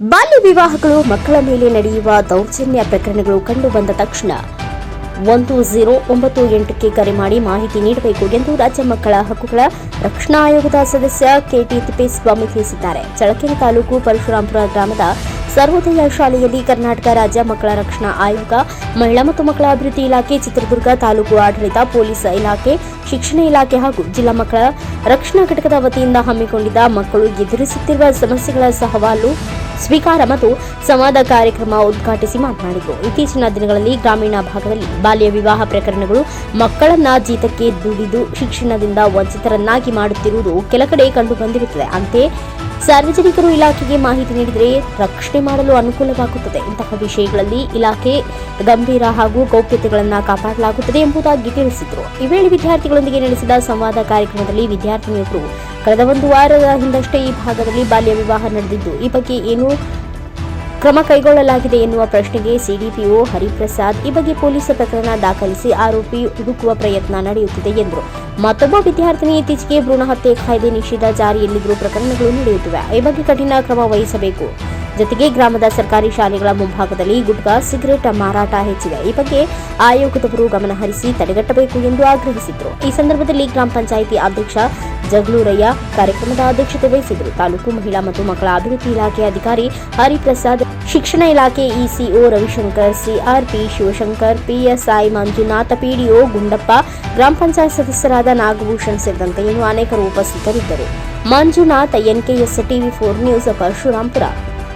ಬಾಲ್ಯ ವಿವಾಹಗಳು ಮಕ್ಕಳ ಮೇಲೆ ನಡೆಯುವ ದೌರ್ಜನ್ಯ ಪ್ರಕರಣಗಳು ಕಂಡು ಬಂದ ತಕ್ಷಣ ಒಂದು ಝೀರೋ ಒಂಬತ್ತು ಎಂಟಕ್ಕೆ ಕರೆ ಮಾಡಿ ಮಾಹಿತಿ ನೀಡಬೇಕು ಎಂದು ರಾಜ್ಯ ಮಕ್ಕಳ ಹಕ್ಕುಗಳ ರಕ್ಷಣಾ ಆಯೋಗದ ಸದಸ್ಯ ಕೆಟಿ ತಿಪ್ಪೇಸ್ವಾಮಿ ತಿಳಿಸಿದ್ದಾರೆ. ಚಳಕೆರೆ ತಾಲೂಕು ಪರಶುರಾಂಪುರ ಗ್ರಾಮದ ಸರ್ವೋದಯ ಶಾಲೆಯಲ್ಲಿ ಕರ್ನಾಟಕ ರಾಜ್ಯ ಮಕ್ಕಳ ರಕ್ಷಣಾ ಆಯೋಗ, ಮಹಿಳಾ ಮತ್ತು ಮಕ್ಕಳ ಅಭಿವೃದ್ಧಿ ಇಲಾಖೆ, ಚಿತ್ರದುರ್ಗ ತಾಲೂಕು ಆಡಳಿತ, ಪೊಲೀಸ್ ಇಲಾಖೆ, ಶಿಕ್ಷಣ ಇಲಾಖೆ ಹಾಗೂ ಜಿಲ್ಲಾ ಮಕ್ಕಳ ರಕ್ಷಣಾ ಘಟಕದ ವತಿಯಿಂದ ಹಮ್ಮಿಕೊಂಡಿದ್ದ ಮಕ್ಕಳು ಎದುರಿಸುತ್ತಿರುವ ಸಮಸ್ಯೆಗಳ ಸಹವಾಲು ಸ್ವೀಕಾರ ಮತ್ತು ಸಂವಾದ ಕಾರ್ಯಕ್ರಮ ಉದ್ಘಾಟಿಸಿ ಮಾತನಾಡಿದರು. ಇತ್ತೀಚಿನ ದಿನಗಳಲ್ಲಿ ಗ್ರಾಮೀಣ ಭಾಗದಲ್ಲಿ ಬಾಲ್ಯ ವಿವಾಹ ಪ್ರಕರಣಗಳು ಮಕ್ಕಳನ್ನ ಜೀತಕ್ಕೆ ದುಡಿದು ಶಿಕ್ಷಣದಿಂದ ವಂಚಿತರನ್ನಾಗಿ ಮಾಡುತ್ತಿರುವುದು ಕೆಲ ಕಡೆ ಕಂಡು ಬಂದಿರುತ್ತದೆ ಅಂತೆ ಸಾರ್ವಜನಿಕರು ಇಲಾಖೆಗೆ ಮಾಹಿತಿ ನೀಡಿದರೆ ರಕ್ಷಣೆ ಮಾಡಲು ಅನುಕೂಲವಾಗುತ್ತದೆ. ಇಂತಹ ವಿಷಯಗಳಲ್ಲಿ ಇಲಾಖೆ ಗಂಭೀರ ಹಾಗೂ ಗೌಪ್ಯತೆಗಳನ್ನು ಕಾಪಾಡಲಾಗುತ್ತದೆ ಎಂಬುದಾಗಿ ತಿಳಿಸಿದರು. ಈ ವೇಳೆ ವಿದ್ಯಾರ್ಥಿಗಳೊಂದಿಗೆ ನಡೆಸಿದ ಸಂವಾದ ಕಾರ್ಯಕ್ರಮದಲ್ಲಿ ವಿದ್ಯಾರ್ಥಿನಿಯೊಬ್ಬರು ಕಳೆದ ಒಂದು ವಾರದ ಹಿಂದಷ್ಟೇ ಈ ಭಾಗದಲ್ಲಿ ಬಾಲ್ಯ ವಿವಾಹ ನಡೆದಿದ್ದು, ಈ ಬಗ್ಗೆ ಏನು ಕ್ರಮ ಕೈಗೊಳ್ಳಲಾಗಿದೆ ಎನ್ನುವ ಪ್ರಶ್ನೆಗೆ ಸಿಡಿಪಿಒ ಹರಿಪ್ರಸಾದ್ ಈ ಬಗ್ಗೆ ಪೊಲೀಸ್ ಪ್ರಕರಣ ದಾಖಲಿಸಿ ಆರೋಪಿ ಹುಡುಕುವ ಪ್ರಯತ್ನ ನಡೆಯುತ್ತಿದೆ ಎಂದರು. ಮತ್ತೊಬ್ಬ ವಿದ್ಯಾರ್ಥಿನಿ ಇತ್ತೀಚೆಗೆ ಭ್ರೂಣ ಹತ್ಯೆ ಕಾಯ್ದೆ ನಿಷೇಧ ಜಾರಿಯಲ್ಲಿದ್ದರೂ ಪ್ರಕರಣಗಳು ನಡೆಯುತ್ತಿವೆ. ಈ ಬಗ್ಗೆ ಕಠಿಣ ಕ್ರಮ ವಹಿಸಬೇಕು. ಜೊತೆಗೆ ಗ್ರಾಮದ ಸರ್ಕಾರಿ ಶಾಲೆಗಳ ಮುಂಭಾಗದಲ್ಲಿ ಗುಟ್ಕಾ ಸಿಗರೇಟ್ ಮಾರಾಟ ಹೆಚ್ಚಿದೆ. ಈ ಬಗ್ಗೆ ಆಯೋಗದವರು ಗಮನಹರಿಸಿ ತಡೆಗಟ್ಟಬೇಕು ಎಂದು ಆಗ್ರಹಿಸಿದರು. ಈ ಸಂದರ್ಭದಲ್ಲಿ ಗ್ರಾಮ ಪಂಚಾಯಿತಿ ಅಧ್ಯಕ್ಷ ಜಗ್ಲೂರಯ್ಯ ಕಾರ್ಯಕ್ರಮದ ಅಧ್ಯಕ್ಷತೆ ವಹಿಸಿದರು. ತಾಲೂಕು ಮಹಿಳಾ ಮತ್ತು ಮಕ್ಕಳ ಅಭಿವೃದ್ಧಿ ಇಲಾಖೆ ಅಧಿಕಾರಿ ಹರಿಪ್ರಸಾದ್, ಶಿಕ್ಷಣ ಇಲಾಖೆ ECO Ravishankar, CRP Shivashankar, PSI Manjunatha, PDO Gundappa, ಗ್ರಾಮ ಪಂಚಾಯತ್ ಸದಸ್ಯರಾದ ನಾಗಭೂಷಣ್ ಸೇರಿದಂತೆ ಇನ್ನು ಅನೇಕರು ಉಪಸ್ಥಿತರಿದ್ದರು. Manjunath, NKS TV four news, Parashurampura.